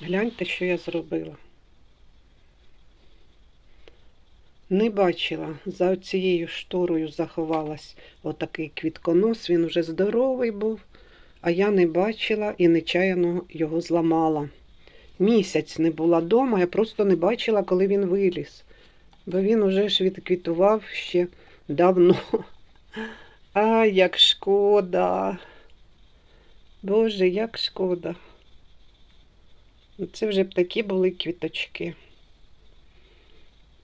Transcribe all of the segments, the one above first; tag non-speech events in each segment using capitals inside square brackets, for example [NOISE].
Гляньте, що я зробила. Не бачила, за цією шторою заховалась отакий квітконос, він вже здоровий був, а я не бачила і нечаянно його зламала. Місяць не була вдома, я просто не бачила, коли він виліз, бо він уже ж відквітував ще давно. [LAUGHS] А, як шкода. Боже, як шкода. Це вже б такі були квіточки.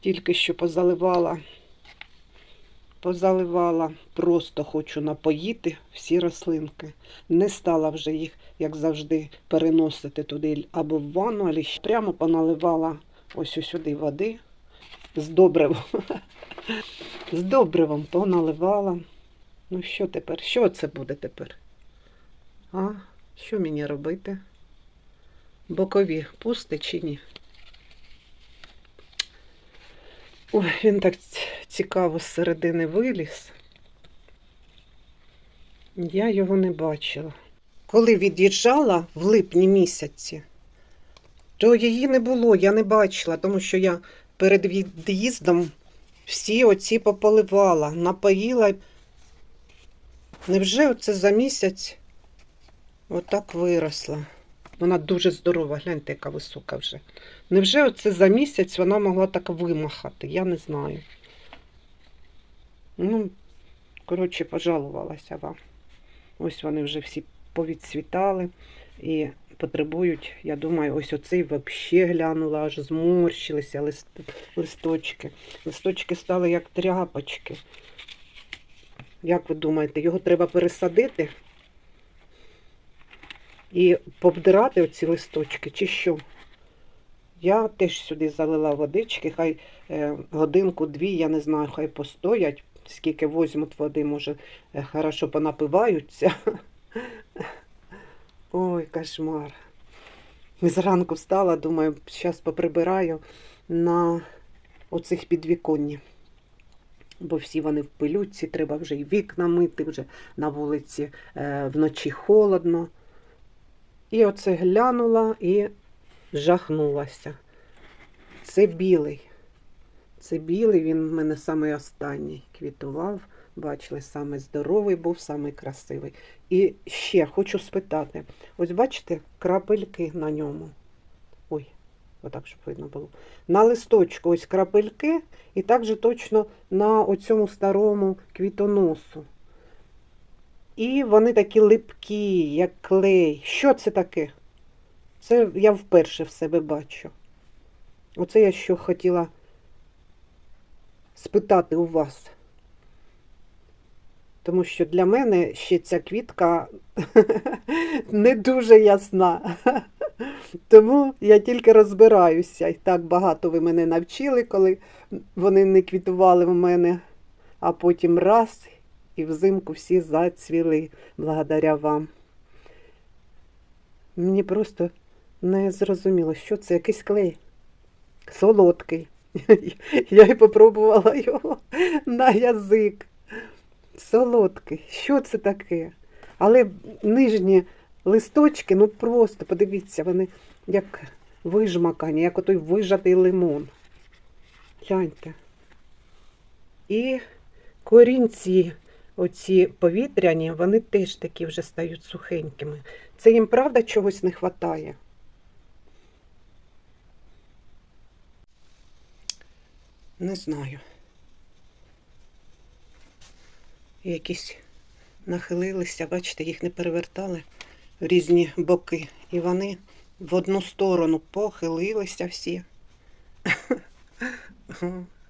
Тільки що позаливала. Позаливала, просто хочу напоїти всі рослинки. Не стала вже їх, як завжди, переносити туди або в ванну, або прямо поналивала ось сюди води з добривом. [LAUGHS] З добривом поналивала. Ну що тепер? Що це буде тепер? А? Що мені робити? Бокові пусти чи ні? Ой, він так цікаво з середини виліз. Я його не бачила. Коли від'їжджала в липні місяці, то її не було, я не бачила, тому що я перед від'їздом всі оці пополивала, напоїла. Невже оце за місяць отак виросла? Вона дуже здорова, гляньте, яка висока вже. Невже оце за місяць вона могла так вимахати? Я не знаю. Ну, коротше, пожалувалася вам. Ось вони вже всі повідцвітали і потребують, я думаю, ось оцей взагалі глянула, аж зморщилися лист, листочки. Листочки стали як тряпочки. Як ви думаєте, його треба пересадити і побдирати оці листочки, чи що? Я теж сюди залила водички, хай е, годинку-дві, я не знаю, хай постоять, скільки возьмуть води, може, е, хорошо понапиваються. [LAUGHS] Ой, кошмар. Зранку встала, думаю, зараз поприбираю на оцих підвіконні. Бо всі вони в пилюці, треба вже і вікна мити, вже на вулиці е, вночі холодно. І оце глянула і жахнулася. Це білий. Це білий, він в мене самий останній квітував. Бачили, самий здоровий був, самий красивий. І ще хочу спитати: ось бачите, крапельки на ньому. Ой, отак, щоб видно було. На листочку ось крапельки, і так же точно на оцьому старому квітоносу. І вони такі липкі, як клей. Що це таке? Це я вперше в себе бачу. Оце я що хотіла спитати у вас. Тому що для мене ще ця квітка [LAUGHS] не дуже ясна. [LAUGHS] Тому я тільки розбираюся. І так багато ви мене навчили, коли вони не квітували в мене, а потім раз і взимку всі зацвіли благодаря вам. Мені просто не зрозуміло, що це якийсь клей. Солодкий. [LAUGHS] Я й попробувала його на язик. Солодкий. Що це таке? Але нижні листочки, ну просто подивіться, вони як вижмакані, як отой вижатий лимон. Гляньте. І корінці, оці повітряні, вони теж такі вже стають сухенькими. Це їм правда чогось не вистачає? Не знаю. Якісь нахилилися, бачите, їх не перевертали в різні боки. І вони в одну сторону похилилися всі. [LAUGHS]